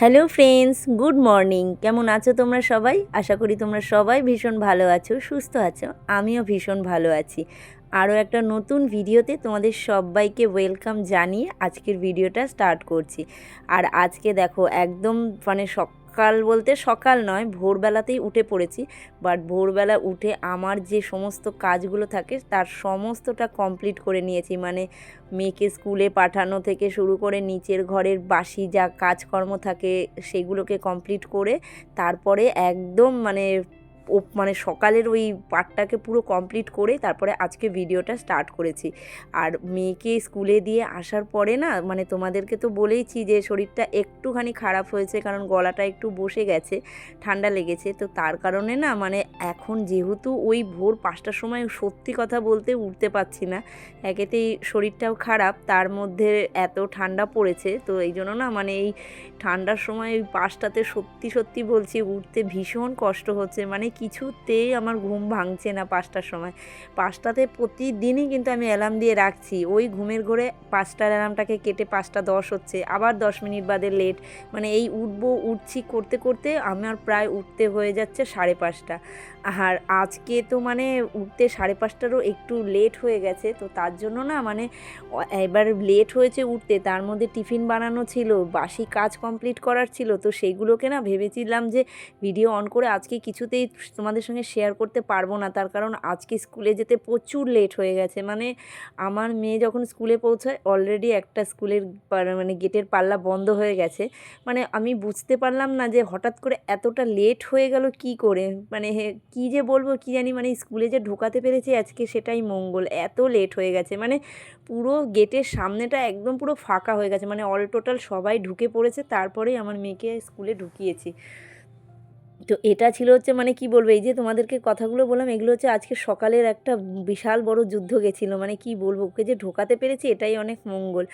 Hello friends good morning কেমন আছো তোমরা সবাই? আশা করি তোমরা সবাই ভীষণ ভালো আছো, সুস্থ আছো। আমিও ভীষণ ভালো আছি। আরও একটা নতুন ভিডিওতে তোমাদের সবাইকে ওয়েলকাম জানিয়ে আজকের ভিডিওটা স্টার্ট করছি। আর আজকে দেখো, একদম মানে সকাল বলতে সকাল নয়, ভোরবেলাতেই উঠে পড়েছি। বাট ভোরবেলা উঠে আমার যে সমস্ত কাজগুলো থাকে, তার সমস্তটা কমপ্লিট করে নিয়েছি। মানে মেয়েকে স্কুলে পাঠানো থেকে শুরু করে নিচের ঘরের বাসি যা কাজকর্ম থাকে, সেগুলোকে কমপ্লিট করে তারপরে একদম মানে মানে সকালের ওই পার্টটাকে পুরো কমপ্লিট করে তারপরে আজকে ভিডিওটা স্টার্ট করেছি। আর মেয়েকে স্কুলে দিয়ে আসার পরে না মানে তোমাদেরকে তো বলেইছি যে শরীরটা একটুখানি খারাপ হয়েছে, কারণ গলাটা একটু বসে গেছে, ঠান্ডা লেগেছে। তো তার কারণে না মানে এখন যেহেতু ওই ভোর পাঁচটার সময় সত্যি কথা বলতে উঠতে পারছি না, একেতেই শরীরটাও খারাপ, তার মধ্যে এত ঠান্ডা পড়েছে, তো এই জন্য না মানে এই ঠান্ডার সময় ওই পাঁচটাতে সত্যি সত্যি বলছি, উঠতে ভীষণ কষ্ট হচ্ছে। মানে কিছুতেই আমার ঘুম ভাঙছে না পাঁচটার সময়। পাঁচটাতে প্রতিদিনই কিন্তু আমি অ্যালার্ম দিয়ে রাখছি। ওই ঘুমের ঘরে পাঁচটার অ্যালার্মটাকে কেটে পাঁচটা দশ হচ্ছে। আবার দশ মিনিট বাদে লেট মানে এই উঠবো, উঠছি করতে করতে আমার প্রায় উঠতে হয়ে যাচ্ছে সাড়ে পাঁচটা। আর আজকে তো মানে উঠতে সাড়ে পাঁচটারও একটু লেট হয়ে গেছে। তো তার জন্য না মানে এবার লেট হয়েছে উঠতে। তার মধ্যে টিফিন বানানো ছিল, বাসি কাজ কমপ্লিট করার ছিল। তো সেইগুলোকে না ভেবেছিলাম যে ভিডিও অন করে আজকে কিছুতেই তোমাদের সঙ্গে শেয়ার করতে পারব না। তার কারণ আজকে স্কুলে যেতে প্রচুর লেট হয়ে গেছে। মানে আমার মেয়ে যখন স্কুলে পৌঁছায় অলরেডি একটা স্কুলের মানে গেটের পাল্লা বন্ধ হয়ে গেছে। মানে আমি বুঝতে পারলাম না যে হঠাৎ করে এতটা লেট হয়ে গেল কি করে? মানে কি যে বলব কি জানি? মানে স্কুলে যে ঢোকাতে পেরেছি আজকে সেটাই মঙ্গল। এত লেট হয়ে গেছে। মানে পুরো গেটের সামনেটা একদম পুরো ফাঁকা হয়ে গেছে। মানে অল টোটাল সবাই ঢুকে পড়েছে। তারপরেই আমার মেয়েকে স্কুলে ঢুকিয়েছি। তো এটা ছিল হচ্ছে মানে কি বলব, এই যে তোমাদেরকে কথাগুলো বললাম, এগুলো হচ্ছে আজকে সকালের একটা বিশাল বড় যুদ্ধ গেছিল মানে কি বলব, ওকে যে ঢোকাতে পেরেছি এটাই অনেক মঙ্গল।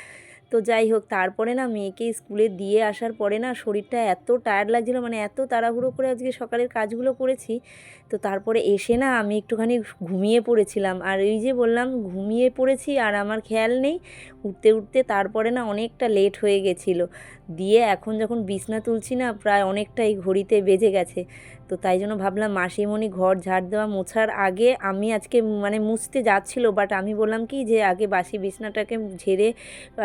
তো যাই হোক, তারপরে না মেয়েকে স্কুলে দিয়ে আসার পরে না শরীরটা এত টায়ার্ড লাগছিল মানে এত তাড়াহুড়ো করে আজকে সকালের কাজগুলো করেছি। তো তারপরে এসে না আমি একটুখানি ঘুমিয়ে পড়েছিলাম। আর এই যে বললাম, ঘুমিয়ে পড়েছি আর আমার খেয়াল নেই, উঠতে উঠতে তারপরে না অনেকটা লেট হয়ে গেছিল। দিয়ে এখন যখন বিছনা তুলছি না, প্রায় অনেকটাই ঘড়িতে বেজে গেছে। তো তাই জন্য ভাবলাম মাসিমণি ঘর ঝাড় দেওয়া মোছার আগে আমি আজকে মানে মুছতে যাচ্ছিল বাট আমি বললাম কি যে আগে বাসি বিছনাটাকে ঝেড়ে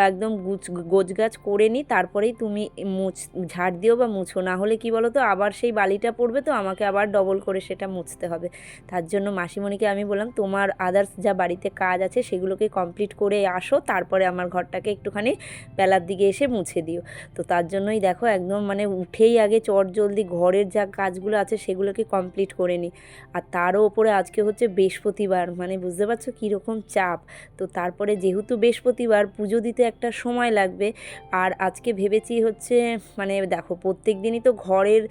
একদম গুছ, গোছগাছ করে নিই তারপরেই তুমি মুছ, ঝাড় দিও বা মুছো। না হলে কি বলো তো আবার সেই বালিটা পড়বে তো, আমাকে আবার ডবল করে সেটা মুছতে হবে। তার জন্য মাসিমণিকে আমি বললাম, তোমার আদার্স যা বাড়িতে কাজ আছে, সেগুলোকে কমপ্লিট করে আসো, তারপরে আমার ঘরটাকে একটুখানি বেলার দিকে এসে মুছে দিও। তো তার জন্যই দেখো একদম মানে উঠেই আগে চট জলদি ঘরের যা কাজগুলো আছে সেগুলোকে কমপ্লিট করে নিই আর তারও ওপরে আজকে হচ্ছে বৃহস্পতিবার মানে বুঝতে পারছ কীরকম চাপ। তো তারপরে যেহেতু বৃহস্পতিবার, পুজো দিতে একটা সময় লাগবে। আর আজকে ভেবেছি হচ্ছে মানে দেখো প্রত্যেক দিনই তো ঘরের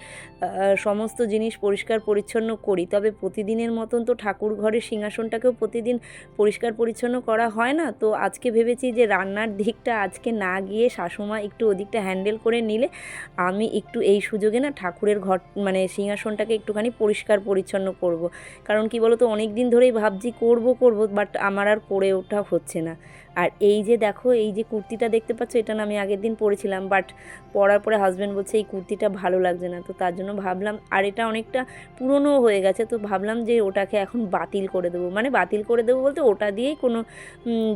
সমস্ত জিনিস পরিষ্কার পরিচ্ছন্ন করি। তবে প্রতিদিনের মতন তো ঠাকুর ঘরের সিংহাসনটাকেও প্রতিদিন পরিষ্কার পরিচ্ছন্ন করা হয় না। তো আজকে ভেবেছি যে রান্নার দিকটা আজকে না গিয়ে শাশুমা একটু ওদিকটা হ্যান্ডেল করে নিলে আমি একটু এই সুযোগে না ঠাকুরের ঘর মানে সিংহাসনটাকে একটুখানি পরিষ্কার পরিচ্ছন্ন করব। কারণ কি বলতো অনেক দিন ধরেই ভাবছি করব করব বাট আমার আর করে ওঠা হচ্ছে না আর এই যে দেখো, এই যে কুর্তিটা দেখতে পাচ্ছ, এটা না আমি আগের দিন পরেছিলাম বাট পরার পরে হাজব্যান্ড বলছে এই কুর্তিটা ভালো লাগছে না, তো তার জন্য ভাবলাম, আর এটা অনেকটা পুরনো হয়ে গেছে, তো ভাবলাম যে ওটাকে এখন বাতিল করে দেবো। মানে বাতিল করে দেবো বলতে ওটা দিয়েই কোনো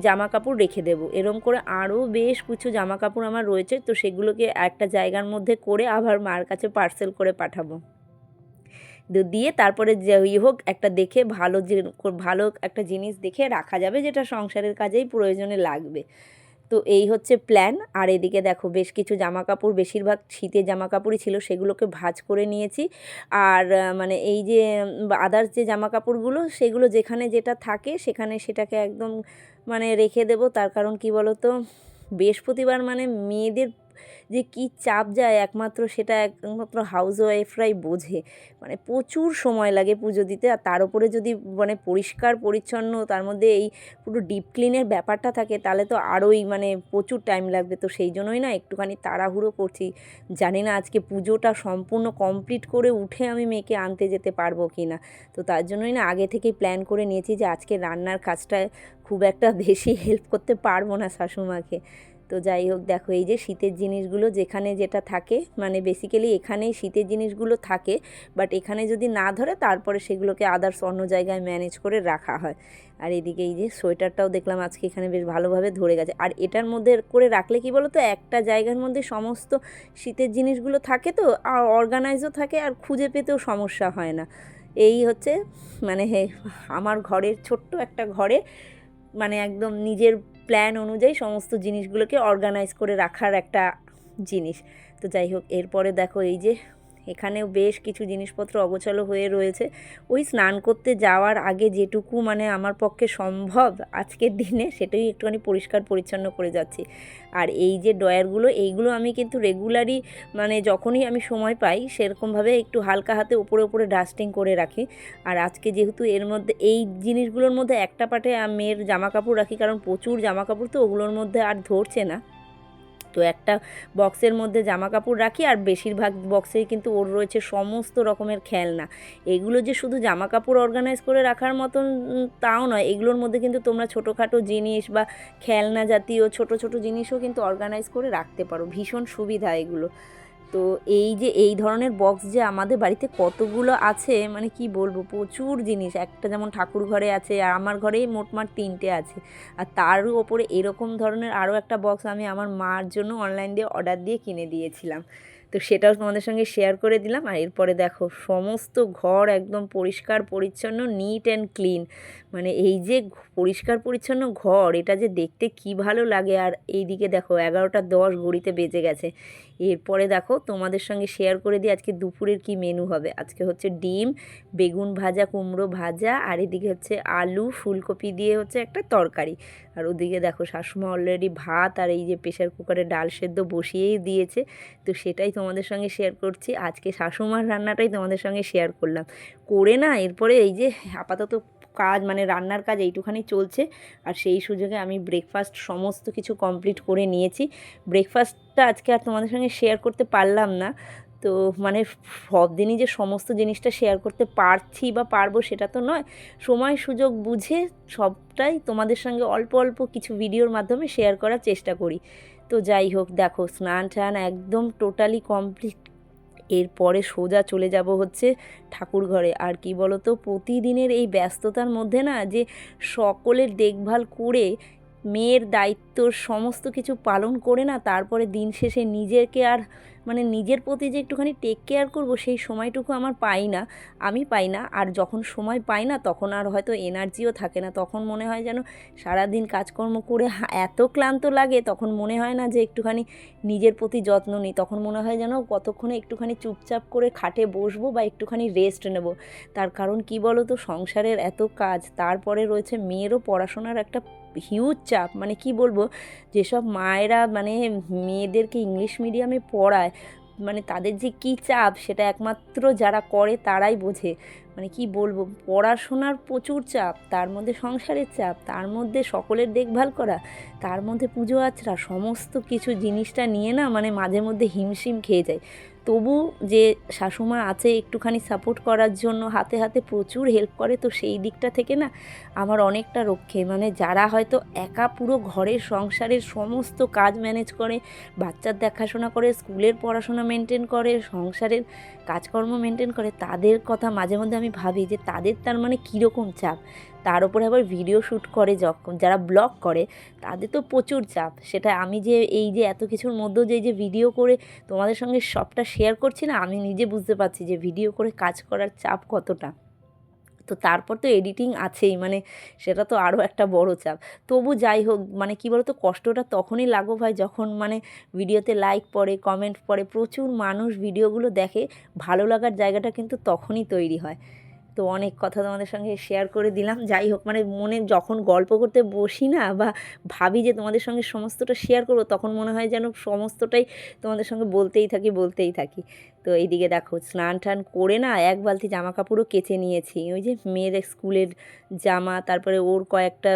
জামা কাপড় রেখে দেবো। এরম করে আরও বেশ কিছু জামা কাপড় আমার রয়েছে, তো সেগুলোকে একটা জায়গার মধ্যে করে আবার মার কাছে পার্সেল করে পাঠাবো। দিয়ে তারপরে যেই হোক একটা দেখে ভালো যে, ভালো একটা জিনিস দেখে রাখা যাবে যেটা সংসারের কাজেই প্রয়োজনে লাগবে। তো এই হচ্ছে প্ল্যান আর এদিকে দেখো বেশ কিছু জামা কাপড় বেশিরভাগ শীতের জামা কাপড়ই ছিল, সেগুলোকে ভাজ করে নিয়েছি। আর মানে এই যে আদার্স যে জামা কাপড়গুলো সেগুলো যেখানে যেটা থাকে, সেখানে সেটাকে একদম মানে রেখে দেবো। তার কারণ কি বলো তো বৃহস্পতিবার মানে মেয়েদের যে কি চাপ যায় একমাত্র সেটা একমাত্র হাউস ওয়াইফরাই বোঝে। মানে প্রচুর সময় লাগে পুজো দিতে আর তার উপরে যদি মানে পরিষ্কার, পরিচ্ছন্ন, তার মধ্যে এই পুরো ডিপ ক্লিনের ব্যাপারটা থাকে, তাহলে তো আরোই মানে প্রচুর টাইম লাগবে। তো সেই জন্যই না একটুখানি তাড়াহুড়ো করছি। জানি না আজকে পুজোটা সম্পূর্ণ কমপ্লিট করে উঠে আমি মেয়েকে আনতে যেতে পারব কি না তো তার জন্যই না আগে থেকেই প্ল্যান করে নিয়েছি যে আজকে রান্নার কাজটা খুব একটা বেশি হেল্প করতে পারব না শাশুমাকে। তো যাই হোক, দেখো এই যে শীতের জিনিসগুলো যেখানে যেটা থাকে মানে বেসিক্যালি এখানেই শীতের জিনিসগুলো থাকে বাট এখানে যদি না ধরে তারপরে সেগুলোকে আদার্স অন্য জায়গায় ম্যানেজ করে রাখা হয়। আর এদিকে এই যে সোয়েটারটাও দেখলাম আজকে এখানে বেশ ভালোভাবে ধরে গেছে। আর এটার মধ্যে করে রাখলে কি বলো তো একটা জায়গার মধ্যে সমস্ত শীতের জিনিসগুলো থাকে তো, আর অর্গানাইজও থাকে আর খুঁজে পেতেও সমস্যা হয় না। এই হচ্ছে মানে আমার ঘরের ছোট্ট একটা ঘরে মানে একদম নিজের প্ল্যান অনুযায়ী সমস্ত জিনিসগুলোকে অর্গানাইজ করে রাখার একটা জিনিস। তো যাই হোক, এরপরে দেখো এই যে এখানেও বেশ কিছু জিনিসপত্র অগোছালো হয়ে রয়েছে। ওই স্নান করতে যাওয়ার আগে যেটুকু মানে আমার পক্ষে সম্ভব আজকের দিনে সেটাই একটুখানি পরিষ্কার পরিচ্ছন্ন করে যাচ্ছি। আর এই যে ডয়ারগুলো এইগুলো আমি কিন্তু রেগুলারই মানে যখনই আমি সময় পাই সেরকমভাবে একটু হালকা হাতে উপরে উপরে ডাস্টিং করে রাখি। আর আজকে যেহেতু এর মধ্যে, এই জিনিসগুলোর মধ্যে একটা পাটে মেয়ের জামা কাপড় রাখি, কারণ প্রচুর জামা কাপড় তো ওগুলোর মধ্যে আর ধরছে না। তো একটা বক্সের মধ্যে জামা কাপড় রাখি আর বেশিরভাগ বক্সেই কিন্তু ওর রয়েছে সমস্ত রকমের খেলনা। এগুলো যে শুধু জামা কাপড় অর্গানাইজ করে রাখার মতন তাও নয়, এগুলোর মধ্যে কিন্তু তোমরা ছোটোখাটো জিনিস বা খেলনা জাতীয় ছোট ছোট জিনিসও কিন্তু অর্গানাইজ করে রাখতে পারো। ভীষণ সুবিধা এগুলো। তো এই যে, এই ধরনের বক্স যে আমাদের বাড়িতে কতগুলো আছে মানে কি বলব, প্রচুর জিনিস। একটা যেমন ঠাকুর ঘরে আছে, আর আমার ঘরেই মোটমাট তিনটে আছে। আর তার ওপরে এরকম ধরনের আরও একটা বক্স আমি আমার মার জন্য অনলাইন দিয়ে অর্ডার দিয়ে কিনে দিয়েছিলাম। তো সেটাও তোমাদের সঙ্গে শেয়ার করে দিলাম। আর এরপরে দেখো, সমস্ত ঘর একদম পরিষ্কার পরিচ্ছন্ন নিট অ্যান্ড ক্লিন মানে এই যে পরিষ্কার পরিচ্ছন্ন ঘর, এটা যে দেখতে কি ভালো লাগে। আর এইদিকে দেখো, এগারোটা দশ ঘড়িতে বেজে গেছে। এরপরে দেখো তোমাদের সঙ্গে শেয়ার করে দিই আজকে দুপুরের কি মেনু হবে। আজকে হচ্ছে ডিম, বেগুন ভাজা, কুমড়ো ভাজা, আর এদিকে হচ্ছে আলু, ফুলকপি দিয়ে হচ্ছে একটা তরকারি। আর ওদিকে দেখো শাশুমা অলরেডি ভাত আর এই যে প্রেশার কুকারে ডাল সেদ্ধ বসিয়েই দিয়েছে। তো সেটাই তোমাদের সঙ্গে শেয়ার করছি। আজকে শাশুমার রান্নাটাই তোমাদের সঙ্গে শেয়ার করলাম। করে না, এরপরে এই যে আপাতত কাজ মানে রান্নার কাজ এইটুখানি চলছে। আর সেই সুযোগে আমি ব্রেকফাস্ট সমস্ত কিছু কমপ্লিট করে নিয়েছি। ব্রেকফাস্টটা আজকে আর তোমাদের সঙ্গে শেয়ার করতে পারলাম না। তো মানে সব দিনই যে সমস্ত জিনিসটা শেয়ার করতে পারছি বা পারব সেটা তো নয়। সময়, সুযোগ বুঝে সবটাই তোমাদের সঙ্গে অল্প অল্প কিছু ভিডিওর মাধ্যমে শেয়ার করার চেষ্টা করি। তো যাই হোক, দেখো স্নান টান একদম টোটালি কমপ্লিট এরপরে সোজা চলে যাব হচ্ছে ঠাকুর ঘরে আর কি বলতো, প্রতিদিনের এই ব্যস্ততার মধ্যে না যে সকলের দেখভাল করে মেয়ের দায়িত্ব সমস্ত কিছু পালন করে না, তারপরে দিন শেষে নিজেকে আর মানে নিজের প্রতি যে একটুখানি টেক কেয়ার করব, সেই সময়টুকু আমার পাই না, আমি পাই না। আর যখন সময় পাই না, তখন আর হয়তো এনার্জিও থাকে না। তখন মনে হয় যেন সারাদিন কাজকর্ম করে এত ক্লান্ত লাগে, তখন মনে হয় না যে একটুখানি নিজের প্রতি যত্ন নিই। তখন মনে হয় যেন কতক্ষণে একটুখানি চুপচাপ করে খাটে বসবো বা একটুখানি রেস্ট নেব। তার কারণ কি বলো তো সংসারের এত কাজ, তারপরে রয়েছে মেয়েরও পড়াশোনার একটা হিউজ চাপ। মানে কি বলব, যেসব মায়েরা মানে মেয়েদেরকে ইংলিশ মিডিয়ামে পড়ায় মানে তাদের যে কী চাপ সেটা একমাত্র যারা করে তারাই বোঝে। মানে কি বলব, পড়াশোনার প্রচুর চাপ, তার মধ্যে সংসারের চাপ, তার মধ্যে সকলের দেখভাল করা, তার মধ্যে পুজো আচরা, সমস্ত কিছু জিনিসটা নিয়ে না মানে মাঝে মধ্যে হিমশিম খেয়ে যায়। তবু যে শাশুমা আছে একটুখানি সাপোর্ট করার জন্য, হাতে হাতে প্রচুর হেল্প করে, তো সেই দিকটা থেকে না আমার অনেকটা রক্ষে। মানে যারা হয়তো একা পুরো ঘরের সংসারের সমস্ত কাজ ম্যানেজ করে, বাচ্চার দেখাশোনা করে, স্কুলের পড়াশোনা মেনটেন করে, সংসারের কাজকর্ম মেনটেন করে, তাদের কথা মাঝে মধ্যে আমি ভাবি যে তাদের তার মানে কীরকম চাপ? তার উপরে আবার ভিডিও শ্যুট করে যখন, যারা ব্লগ করে, তাদের তো প্রচুর চাপ। সেটা আমি যে এই যে এত কিছুর মধ্যেও যে যে ভিডিও করে তোমাদের সঙ্গে সবটা শেয়ার করছি না, আমি নিজে বুঝতে পারছি যে ভিডিও করে কাজ করার চাপ কতটা। তো তারপর তো এডিটিং আছেই মানে সেটা তো আরও একটা বড় চাপ। তবু যাই হোক মানে কী বলতো, কষ্টটা তখনই লাঘব হয় যখন মানে ভিডিওতে লাইক পড়ে কমেন্ট পড়ে, প্রচুর মানুষ ভিডিওগুলো দেখে, ভালো লাগার জায়গাটা কিন্তু তখনই তৈরি হয়। তো অনেক কথা তোমাদের সঙ্গে শেয়ার করে দিলাম। যাই হোক মানে মনে যখন গল্প করতে বসি না বা ভাবি যে তোমাদের সঙ্গে সমস্তটা শেয়ার করব, তখন মনে হয় যেন সমস্তটাই তোমাদের সঙ্গে বলতেই থাকি বলতেই থাকি। তো এইদিকে দেখো, স্নান টান করে না এক বালতি জামা কাপড়ও কেচে নিয়েছি। ওই যে মেয়ের স্কুলের জামা, তারপরে ওর কয়েকটা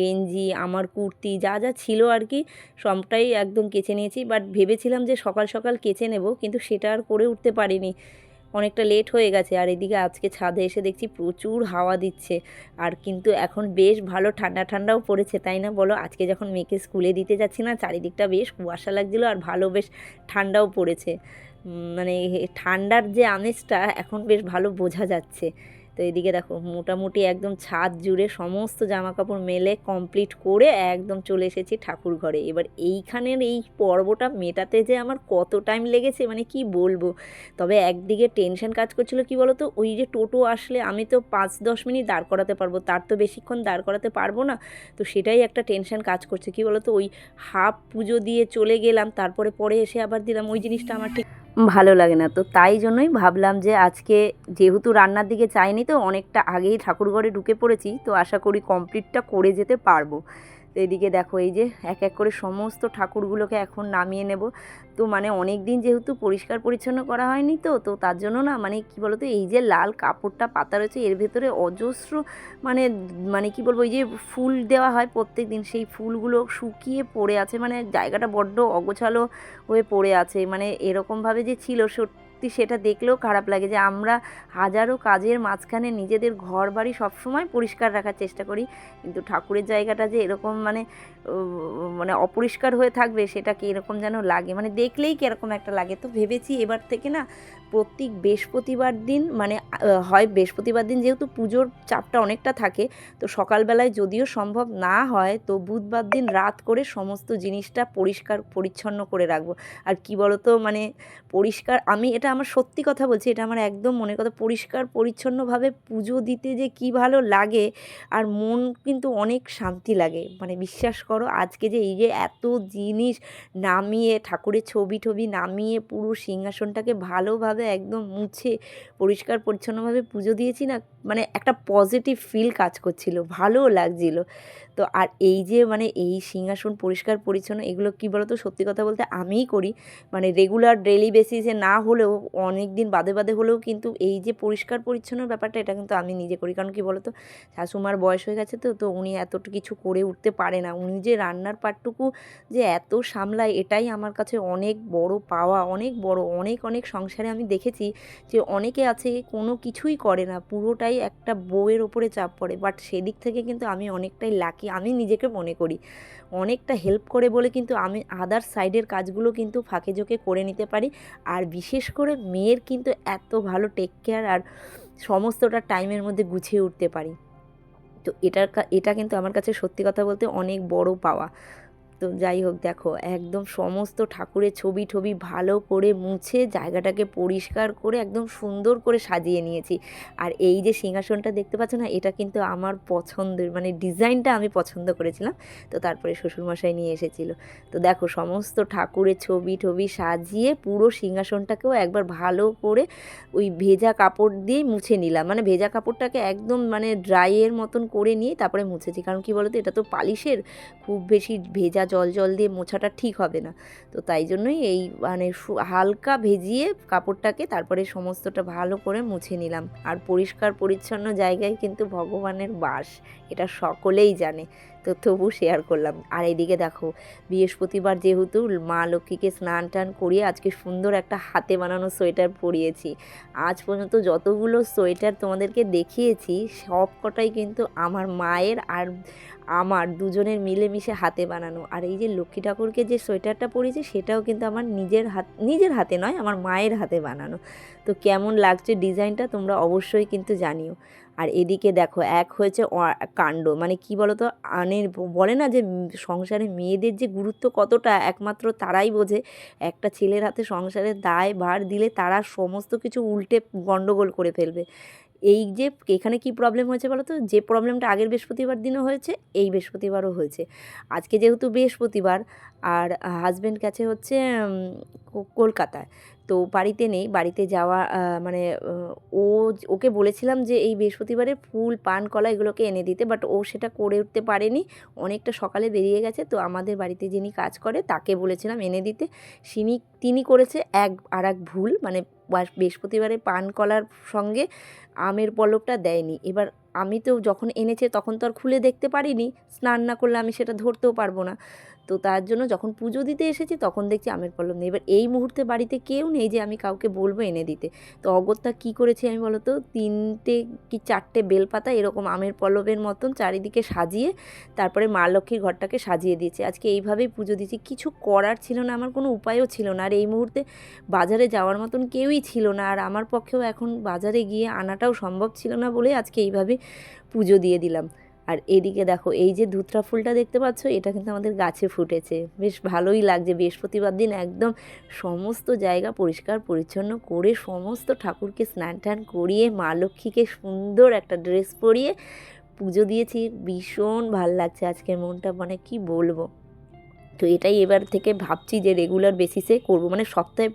গেঞ্জি, আমার কুর্তি, যা যা ছিল আর কি, সবটাই একদম কেচে নিয়েছি। বাট ভেবেছিলাম যে সকাল সকাল কেচে নেব, কিন্তু সেটা আর করে উঠতে পারিনি। অনেকটা লেট হয়ে গেছে। আর এদিকে আজকে ছাদে এসে দেখছি প্রচুর হাওয়া দিচ্ছে। আর কিন্তু এখন বেশ ভালো ঠান্ডা ঠান্ডাও পড়েছে, তাই না বলো? আজকে যখন মেয়েকে স্কুলে দিতে যাচ্ছি না, চারিদিকটা বেশ কুয়াশা লাগছিল আর ভালো বেশ ঠান্ডাও পড়েছে। মানে ঠান্ডার যে আমেজটা এখন বেশ ভালো বোঝা যাচ্ছে। তো এদিকে দেখো মোটামুটি একদম ছাদ জুড়ে সমস্ত জামা কাপড় মেলে কমপ্লিট করে একদম চলে এসেছি ঠাকুর ঘরে। এবার এইখানের এই পর্বটা মেটাতে যে আমার কত টাইম লেগেছে মানে কি বলব? তবে একদিকে টেনশন কাজ করছিল কি বলো তো ওই যে টোটো আসলে আমি তো পাঁচ দশ মিনিট দাঁড় করাতে পারব, তার তো বেশিক্ষণ দাঁড় করাতে পারব না। তো সেটাই একটা টেনশন কাজ করছে। কি বলো তো ওই হাফ পুজো দিয়ে চলে গেলাম, তারপরে পরে এসে আবার দিলাম। ওই জিনিসটা আমার ঠিক ভালো লাগে না। তো তাই জন্যই ভাবলাম যে আজকে যেহেতু রান্নার দিকে চাইনি তো অনেকটা আগেই ঠাকুরঘরে ঢুকে পড়েছি, তো আশা করি কমপ্লিটটা করে যেতে পারব। তো এদিকে দেখো, এই যে এক এক করে সমস্ত ঠাকুরগুলোকে এখন নামিয়ে নেব। তো মানে অনেক দিন যেহেতু পরিষ্কার পরিচ্ছন্ন করা হয়নি তো তো তার জন্য না মানে কি বলতো, এই যে লাল কাপড়টা পাতা রয়েছে, এর ভেতরে অজস্র মানে মানে কি বলব এই যে ফুল দেওয়া হয় প্রত্যেক দিন সেই ফুলগুলো শুকিয়ে পড়ে আছে। মানে জায়গাটা বড্ড অগোছালো হয়ে পড়ে আছে। মানে এরকমভাবে যে ছিল সত্যি সেটা দেখলেও খারাপ লাগে যে আমরা হাজারো কাজের মাঝখানে নিজেদের ঘর বাড়ি সবসময় পরিষ্কার রাখার চেষ্টা করি। কিন্তু ঠাকুরের জায়গাটা যে এরকম মানে মানে অপরিষ্কার হয়ে থাকবে সেটা কি এরকম যেন লাগে? মানে দেখলেই কীরকম একটা লাগে। তো ভেবেছি এবার থেকে না প্রত্যেক বৃহস্পতিবার দিন মানে হয় বৃহস্পতিবার দিন যেহেতু পুজোর চাপটা অনেকটা থাকে, তো সকালবেলায় যদিও সম্ভব না হয়, তো বুধবার দিন রাত করে সমস্ত জিনিসটা পরিষ্কার, পরিচ্ছন্ন করে রাখব। আর কি বলতো মানে পরিষ্কার, আমি এটা আমার সত্যি কথা বলছি, এটা আমার একদম মনের কথা। পরিষ্কার, পরিচ্ছন্নভাবে পুজো দিতে যে কি ভালো লাগে, আর মন কিন্তু অনেক শান্তি লাগে। মানে বিশ্বাস করো, আজকে যে এই যে এত জিনিস নামিয়ে, ঠাকুরের ছবি টবি নামিয়ে পুরো সিংহাসনটাকে ভালোভাবে একদম মুছে, পরিষ্কার, পরিচ্ছন্নভাবে পুজো দিয়েছি না মানে একটা পজিটিভ ফিল কাজ করছিল, ভালোও লাগছিল। তো আর এই যে মানে এই সিংহাসন পরিষ্কার পরিচ্ছন্ন, এগুলো কী বলতো? সত্যি কথা বলতে আমিই করি। মানে রেগুলার ডেলি বেসিসে না হলেও অনেক দিন বাদে বাদে হলেও কিন্তু এই যে পরিষ্কার পরিচ্ছন্ন ব্যাপারটা, এটা কিন্তু আমি নিজে করি। কারণ কি বলতো? শাশুমার বয়স হয়ে গেছে তো তো উনি এত কিছু করে উঠতে পারে না। উনি যে রান্নার পাটটুকু যে এত সামলায়, এটাই আমার কাছে অনেক বড় পাওয়া, অনেক বড়, অনেক অনেক সংসারে আমি দেখেছি যে অনেকে আছে কোনো কিছুই করে না। পুরোটাই একটা বউয়ের ওপরে চাপ পড়ে। বাট সেদিক থেকে কিন্তু আমি অনেকটাই লাকি আমি নিজেকে মনে করি। অনেকটা হেল্প করে বলে কিন্তু আমি আদার সাইডের কাজগুলো কিন্তু ফাঁকে জোকে করে নিতে পারি। আর বিশেষ করে মেয়ের কিন্তু এত ভালো টেক কেয়ার আর সমস্তটা টাইমের মধ্যে গুছিয়ে উঠতে পারি। তো এটার কা- এটা কিন্তু আমার কাছে সত্যি কথা বলতে অনেক বড় পাওয়া তো যাই হোক দেখো, একদম সমস্ত ঠাকুরের ছবি টবি ভালো করে মুছে জায়গাটাকে পরিষ্কার করে একদম সুন্দর করে সাজিয়ে নিয়েছি। আর এই যে সিংহাসনটা দেখতে পাচ্ছ না, এটা কিন্তু আমার পছন্দের মানে ডিজাইনটা আমি পছন্দ করেছিলাম, তো তারপরে শ্বশুরমশাই নিয়ে এসেছিল। তো দেখো, সমস্ত ঠাকুরের ছবি টবি সাজিয়ে পুরো সিংহাসনটাকেও একবার ভালো করে ওই ভেজা কাপড় দিয়েই মুছে নিলাম। মানে ভেজা কাপড়টাকে একদম মানে ড্রাইয়ের মতন করে নিয়ে তারপরে মুছেছি। কারণ কি বলতো, এটা তো পালিশের, খুব বেশি ভেজা জল জল দিয়ে মোছাটা ঠিক হবে না। তো তাই জন্যই এই মানে হালকা ভেজিয়ে কাপড়টাকে তারপরে সমস্তটা ভালো করে মুছে নিলাম। আর পরিষ্কার পরিচ্ছন্ন জায়গায় কিন্তু ভগবানের বাস। এটা সকলেই জানে। তো তবু শেয়ার করলাম। আর এদিকে দেখো, বৃহস্পতিবার যেহেতু মা লক্ষ্মীকে স্নান টান করিয়ে আজকে সুন্দর একটা হাতে বানানো সোয়েটার পরিয়েছি। আজ পর্যন্ত যতগুলো সোয়েটার তোমাদেরকে দেখিয়েছি সব কটাই কিন্তু আমার মায়ের আর আমার দুজনের মিলেমিশে হাতে বানানো। আর এই যে লক্ষ্মী ঠাকুরকে যে সোয়েটারটা পরিয়েছি, সেটাও কিন্তু আমার নিজের হাত, নিজের হাতে নয়, আমার মায়ের হাতে বানানো। তো কেমন লাগছে ডিজাইনটা তোমরা অবশ্যই কিন্তু জানিও। আর এদিকে দেখো, এক হয়েছে কাণ্ড। মানে কি বলো তো আনের বলে না যে সংসারে মেয়েদের যে গুরুত্ব কতটা, একমাত্র তারাই বোঝে। একটা ছেলের হাতে সংসারের দায় ভার দিলে তারা সমস্ত কিছু উল্টে গণ্ডগোল করে ফেলবে। এই যে এখানে কি প্রবলেম হয়েছে বলো তো? যে প্রবলেমটা আগের বৃহস্পতিবার দিনও হয়েছে, এই বৃহস্পতিবারও হয়েছে। আজকে যেহেতু বৃহস্পতিবার, আর হাজব্যান্ড গেছে হচ্ছে কলকাতায়। তো বাড়িতে নেই, বাড়িতে যাওয়া মানে ও, ওকে বলেছিলাম যে এই বৃহস্পতিবারে ফুল, পান, কলা এগুলোকে এনে দিতে বাট ও সেটা করে উঠতে পারেনি। অনেকটা সকালে বেরিয়ে গেছে, তো আমাদের বাড়িতে যিনি কাজ করে, তাকে বলেছিলাম এনে দিতে। সিনি, তিনি করেছে এক আর এক ভুল মানে বৃহস্পতিবারে পান কলার সঙ্গে আমের পলবটা দেয়নি। এবার আমি তো যখন এনেছে তখন তো আর খুলে দেখতে পারিনি। স্নান না করলে আমি সেটা ধরতেও পারব না। তো তার জন্য যখন পুজো দিতে এসেছি তখন দেখছি আমের পল্লব নেই। এবার এই মুহূর্তে বাড়িতে কেউ নেই যে আমি কাউকে বলব এনে দিতে। তো অগত্যা কী করেছি আমি বলো তো তিনটে কি চারটে বেলপাতা এরকম আমের পল্লবের মতন চারিদিকে সাজিয়ে তারপরে মা লক্ষ্মীর ঘরটাকে সাজিয়ে দিয়েছি। আজকে এইভাবেই পুজো দিয়েছি। কিছু করার ছিল না, আমার কোনো উপায়ও ছিল না। আর এই মুহূর্তে বাজারে যাওয়ার মতন কেউই ছিল না। আর আমার পক্ষেও এখন বাজারে গিয়ে আনাটাও সম্ভব ছিল না বলে আজকে এইভাবে পুজো দিয়ে দিলাম। আর এদিকে দেখো, এই যে ধুতরা ফুলটা দেখতে পাচ্ছ, এটা কিন্তু আমাদের গাছে ফুটেছে। বেশ ভালোই লাগছে, বৃহস্পতিবার দিন একদম সমস্ত জায়গা পরিষ্কার পরিচ্ছন্ন করে সমস্ত ঠাকুরকে স্নান টান করিয়ে, মা লক্ষ্মীকে সুন্দর একটা ড্রেস পরিয়ে পুজো দিয়েছি। ভীষণ ভালো লাগছে আজকের মনটা মানে কি বলব। তো এটাই এবার থেকে ভাবছি যে রেগুলার বেসিসে করব। মানে সপ্তাহে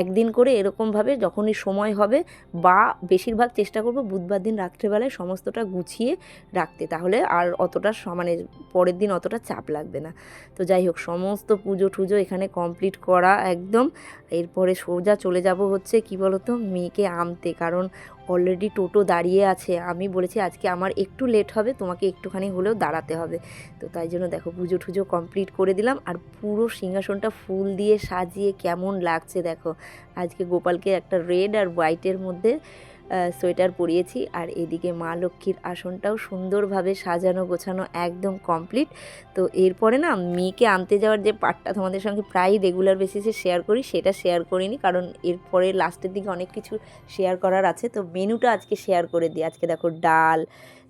একদিন করে এরকমভাবে যখনই সময় হবে বা বেশিরভাগ চেষ্টা করব বুধবার দিন রাত্রেবেলায় সমস্তটা গুছিয়ে রাখতে। তাহলে আর অতটা মানে পরের দিন অতটা চাপ লাগবে না। তো যাই হোক, সমস্ত পুজো টুজো এখানে কমপ্লিট করা একদম। এরপরে সোজা চলে যাব হচ্ছে কি বলতো? মেয়েকে আনতে। কারণ অলরেডি টোটো দাঁড়িয়ে আছে। আমি বলেছি, আজকে আমার একটু লেট হবে, তোমাকে একটুখানি হলেও দাঁড়াতে হবে। তো তাই জন্য দেখো, পুজো টুজো কমপ্লিট করে দিলাম। আর পুরো সিংহাসনটা ফুল দিয়ে সাজিয়ে কেমন লাগছে দেখো। আজকে গোপালকে একটা রেড আর হোয়াইটের মধ্যে সোয়েটার পরিয়েছি আর এদিকে মা লক্ষ্মীর আসনটাও সুন্দরভাবে সাজানো, গোছানো একদম কমপ্লিট তো এরপরে না মেয়েকে আনতে যাওয়ার যে পার্টটা তোমাদের সঙ্গে প্রায় রেগুলার বেসিসে শেয়ার করি, সেটা শেয়ার করিনি। কারণ এরপরে লাস্টের দিকে অনেক কিছু শেয়ার করার আছে। তো মেনুটা আজকে শেয়ার করে দিই। আজকে দেখো ডাল,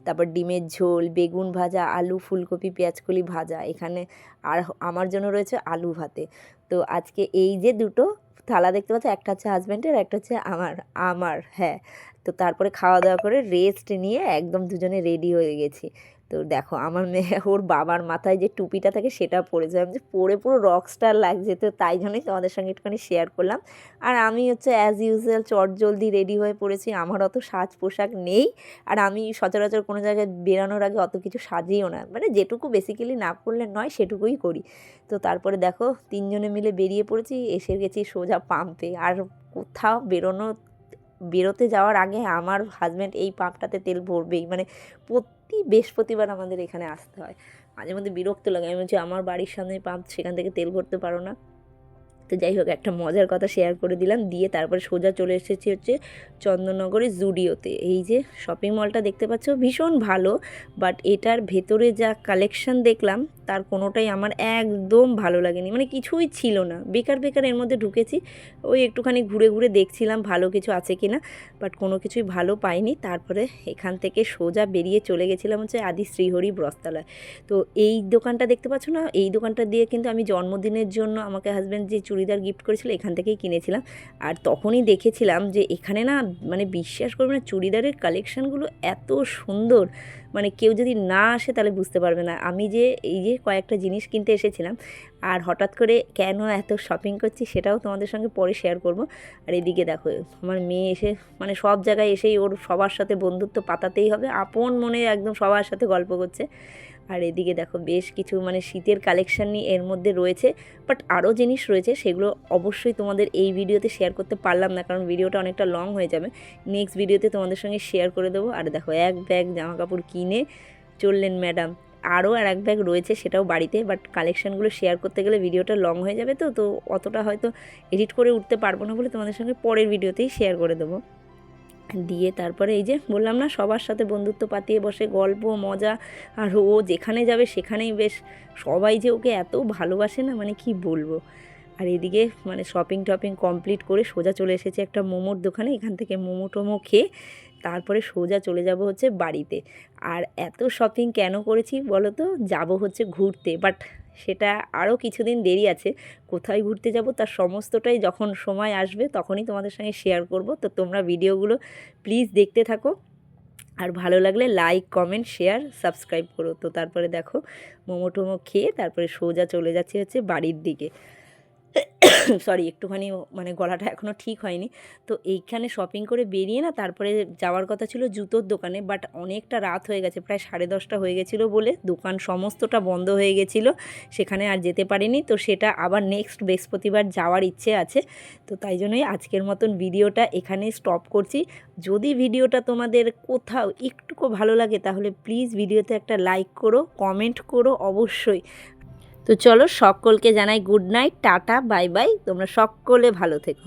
তারপর ডিমের ঝোল, বেগুন ভাজা, আলু, ফুলকপি, পেঁয়াজকলি ভাজা। এখানে আর আমার জন্য রয়েছে আলু ভাতে। তো আজকে এই যে দুটো, থালা দেখতে পাচ্ছ? একটা হচ্ছে হাজব্যান্ডের একটা হচ্ছে আমার আমার হ্যাঁ। তো তারপরে খাওয়া দাওয়া করে রেস্ট নিয়ে একদম দুজনে রেডি হয়ে গেছি। তো দেখো আমার মেয়ে, ওর বাবার মাথায় যে টুপিটা থাকে সেটা পরেছে আমি যে পরে পুরো রকস্টার লাগছে, তো তাই জন্যই তোমাদের সঙ্গে একটুখানি শেয়ার করলাম। আর আমি হচ্ছে অ্যাজ ইউজুয়াল চট জলদি রেডি হয়ে পড়েছি, আমার অত সাজ পোশাক নেই। আর আমি সচরাচর কোনো জায়গায় বেরানোর আগে অত কিছু সাজিও না। মানে যেটুকু বেসিক্যালি না করলে নয়, সেটুকুই করি। তো তারপরে দেখো তিনজনে মিলে বেরিয়ে পড়েছি, এসে গেছি সোজা পাম্পে আর কোথাও বেরোনো বেরোতে যাওয়ার আগে আমার হাজব্যান্ড এই পাম্পটাতে তেল ভরবেই। মানে প্রতি বৃহস্পতিবার আমাদের এখানে আসতে হয়। মাঝে মধ্যে বিরক্ত লাগে। আমি বলছি, আমার বাড়ির সামনে পাম্প, সেখান থেকে তেল ভরতে পারো না। তো যাই হোক, একটা মজার কথা শেয়ার করে দিলাম। দিয়ে তারপরে সোজা চলে এসেছি হচ্ছে চন্দননগরের জুডিওতে। এই যে শপিং মলটা দেখতে পাচ্ছ, ভীষণ ভালো। বাট এটার ভেতরে যা কালেকশন দেখলাম তার কোনোটাই আমার একদম ভালো লাগেনি। মানে কিছুই ছিল না। বেকার বেকার এর মধ্যে ঢুকেছি। ওই একটুখানি ঘুরে ঘুরে দেখছিলাম ভালো কিছু আছে কি না বাট কোনো কিছুই ভালো পাইনি। তারপরে এখান থেকে সোজা বেরিয়ে চলে গেছিলাম হচ্ছে আদি শ্রীহরি ব্রস্তালয় তো এই দোকানটা দেখতে পাচ্ছ না? এই দোকানটা দিয়ে কিন্তু আমি জন্মদিনের জন্য আমাকে হাজব্যান্ড যে চুড়িদার গিফট করেছিল এখান থেকেই কিনেছিলাম। আর তখনই দেখেছিলাম যে এখানে না মানে বিশ্বাস করবে না, চুড়িদারের কালেকশানগুলো এত সুন্দর। মানে কেউ যদি না আসে তাহলে বুঝতে পারবে না। আমি যে এই যে কয়েকটা জিনিস কিনতে এসেছিলাম। আর হঠাৎ করে কেন এত শপিং করছি সেটাও তোমাদের সঙ্গে পরে শেয়ার করব। আর এদিকে দেখো, আমার মেয়ে এসে মানে সব জায়গায় এসেই ওর সবার সাথে বন্ধুত্ব পাতাতেই হবে। আপন মনে একদম সবার সাথে গল্প করছে। আর এদিকে দেখো, বেশ কিছু মানে শীতের কালেকশান নিয়ে এর মধ্যে রয়েছে। বাট আরও জিনিস রয়েছে, সেগুলো অবশ্যই তোমাদের এই ভিডিওতে শেয়ার করতে পারলাম না, কারণ ভিডিওটা অনেকটা লং হয়ে যাবে। নেক্সট ভিডিওতে তোমাদের সঙ্গে শেয়ার করে দেবো। আর দেখো, এক ব্যাগ জামা কাপড় কিনে চললেন ম্যাডাম আরও আর এক ব্যাগ রয়েছে সেটাও বাড়িতে বাট কালেকশানগুলো শেয়ার করতে গেলে ভিডিওটা লং হয়ে যাবে তো তো অতটা হয়তো এডিট করে উঠতে পারব না বলে তোমাদের সঙ্গে পরের ভিডিওতেই শেয়ার করে দেবো। দিয়ে তারপরে এই যে বললাম না, সবার সাথে বন্ধুত্ব পাতিয়ে বসে গল্প, মজা, আর ও যেখানে যাবে সেখানেই বেশ সবাই যে ওকে এত ভালোবাসে না মানে কি বলব? আর এদিকে মানে শপিং টপিং কমপ্লিট করে সোজা চলে এসেছে একটা মোমোর দোকানে, এখান থেকে মোমো টোমো খেয়ে তারপরে সোজা চলে যাব হচ্ছে বাড়িতে। আর এত শপিং কেন করেছি বলো তো যাব হচ্ছে ঘুরতে। বাট সেটা আরও কিছুদিন দেরি আছে। কোথায় ঘুরতে যাব? তার সমস্তটাই যখন সময় আসবে তখনই তোমাদের সঙ্গে শেয়ার করব। তো তোমরা ভিডিওগুলো প্লিজ দেখতে থাকো। আর ভালো লাগলে লাইক কমেন্ট শেয়ার সাবস্ক্রাইব করো। তো তারপরে দেখো মোমো টোমো খেয়ে তারপরে সোজা চলে যাচ্ছে হচ্ছে বাড়ির দিকে। সরি একটুখানি মানে গলাটা এখনও ঠিক হয়নি। তো এইখানে শপিং করে বেরিয়ে না, তারপরে যাওয়ার কথা ছিল জুতোর দোকানে বাট অনেকটা রাত হয়ে গেছে, প্রায় সাড়ে দশটা হয়ে গেছিল বলে দোকান সমস্তটা বন্ধ হয়ে গেছিল, সেখানে আর যেতে পারিনি। তো সেটা আবার নেক্সট বৃহস্পতিবার যাওয়ার ইচ্ছে আছে। তো তাই জন্যই আজকের মতন ভিডিওটা এখানে স্টপ করছি। যদি ভিডিওটা তোমাদের কোথাও একটুকু ভালো লাগে, তাহলে প্লিজ ভিডিওতে একটা লাইক করো কমেন্ট করো অবশ্যই। তো চলো সকলকে জানাই good night tata bye bye তোমরা সকলে ভালো থেকো।